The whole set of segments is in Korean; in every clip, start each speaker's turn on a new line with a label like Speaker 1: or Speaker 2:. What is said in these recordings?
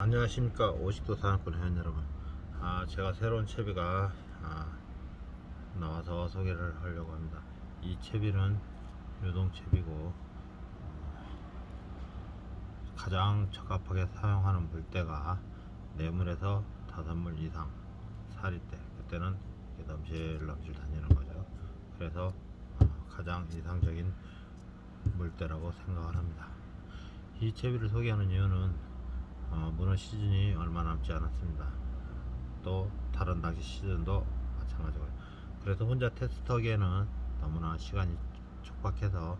Speaker 1: 안녕하십니까. 오식도 사냥꾼 회원 여러분. 아 제가 새로운 채비가 아, 나와서 소개를 하려고 합니다. 이 채비는 유동 채비고 어, 가장 적합하게 사용하는 물때가 네물에서 다섯 물 이상 살이 때 그때는 넘실넘실 다니는 거죠. 그래서 어, 가장 이상적인 물때라고 생각을 합니다. 이 채비를 소개하는 이유는 어, 문어 시즌이 얼마 남지 않았습니다. 또 다른 낚시 시즌도 마찬가지고요. 그래서 혼자 테스트하기에는 너무나 시간이 촉박해서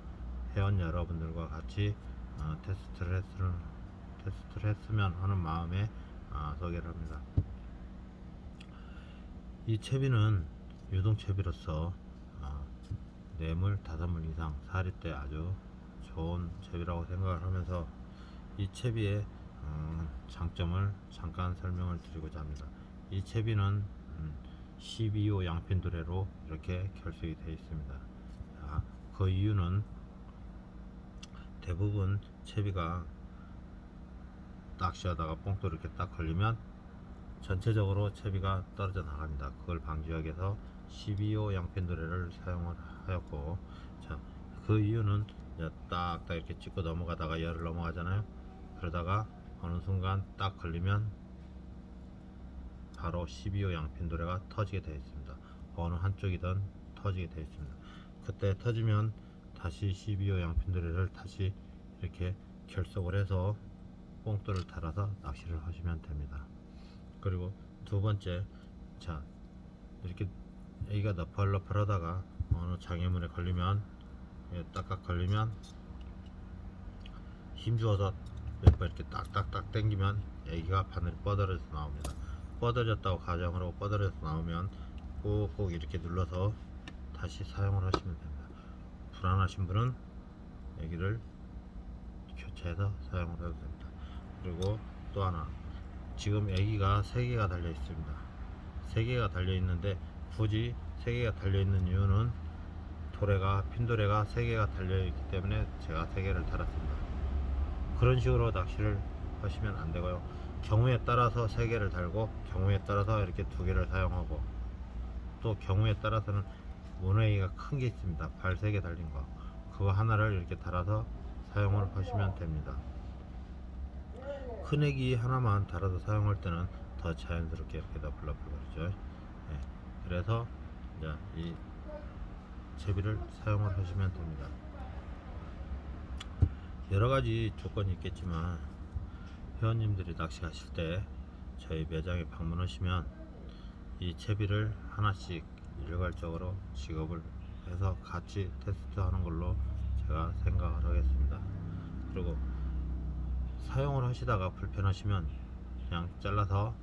Speaker 1: 회원 여러분들과 같이 어, 테스트를 했으면, 테스트를 했으면 하는 마음에 어, 소개를 합니다. 이 채비는 유동 채비로서 어, 네물 다섯 물 이상 살이 때 아주 좋은 채비라고 생각을 하면서 이 채비의 어, 장점을 잠깐 설명을 드리고자 합니다. 이 채비는 음, 12호 양핀 두레로 이렇게 결석이 되어 있습니다. 자, 그 이유는 대부분 채비가 낚시하다가 뽕돌 이렇게 딱 걸리면 전체적으로 채비가 떨어져 나갑니다. 그걸 방지하기 위해서 12호 양핀 두레를 사용을 하였고, 자, 그 이유는 딱딱 이렇게 찍고 넘어가다가 열을 넘어가잖아요. 그러다가 어느 순간 딱 걸리면 바로 12호 양핀 도래가 터지게 되어 있습니다. 어느 한쪽이든 터지게 되어 있습니다. 그때 터지면 다시 12호 양핀 도래를 다시 이렇게 결속을 해서 뽕돌을 달아서 낚시를 하시면 됩니다. 그리고 두 번째, 자 이렇게 애기가 너펄너펄하다가 어느 장애물에 걸리면 예, 딱딱 걸리면 힘주어서 몇 번 이렇게 딱딱딱 당기면 애기가 바늘이 뻗어져서 나옵니다. 뻗어졌다고 가정으로 뻗어져서 나오면 꼭꼭 이렇게 눌러서 다시 사용을 하시면 됩니다. 불안하신 분은 애기를 교체해서 사용을 해도 됩니다. 그리고 또 하나 지금 애기가 3개가 달려 있습니다. 3개가 달려 있는데 굳이 3개가 달려 있는 이유는 도래가 핀도래가 3개가 달려 있기 때문에 제가 3개를 달았습니다. 그런 식으로 낚시를 하시면 안 되고요. 경우에 따라서 세 개를 달고 경우에 따라서 이렇게 두 개를 사용하고 또 경우에 따라서는 모네이가 큰 게 있습니다. 발 세 개 달린 거 그거 하나를 이렇게 달아서 사용을 하시면 됩니다. 큰 애기 하나만 달아서 사용할 때는 더 자연스럽게 이렇게 너플너플거리죠. 예, 그래서 이제 이 채비를 사용을 하시면 됩니다. 여러 가지 조건이 있겠지만 회원님들이 낚시 가실 때 저희 매장에 방문하시면 이 채비를 하나씩 일괄적으로 직업을 해서 같이 테스트하는 걸로 제가 생각을 하겠습니다. 그리고 사용을 하시다가 불편하시면 그냥 잘라서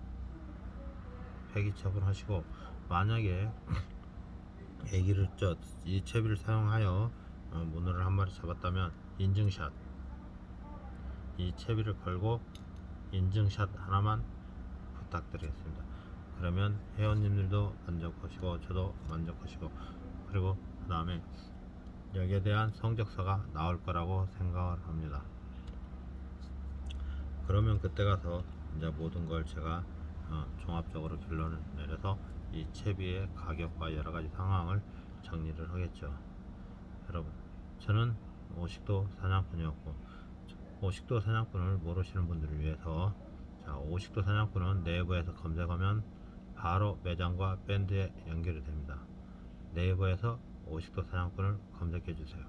Speaker 1: 폐기 처분하시고 만약에 애기를 저이 채비를 사용하여 어, 문어를 한 마리 잡았다면 인증샷 이 채비를 걸고 인증샷 하나만 부탁드리겠습니다. 그러면 회원님들도 만족하시고 저도 만족하시고 그리고 그 다음에 여기에 대한 성적서가 나올 거라고 생각을 합니다. 그러면 그때 가서 이제 모든 걸 제가 어, 종합적으로 결론을 내려서 이 채비의 가격과 여러 가지 상황을 정리를 하겠죠. 여러분, 저는 오식도 사냥꾼이었고 오식도 사냥꾼을 모르시는 분들을 위해서 자, 오식도 사냥꾼은 네이버에서 검색하면 바로 매장과 밴드에 연결이 됩니다. 네이버에서 오식도 사냥꾼을 검색해 주세요.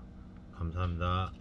Speaker 1: 감사합니다.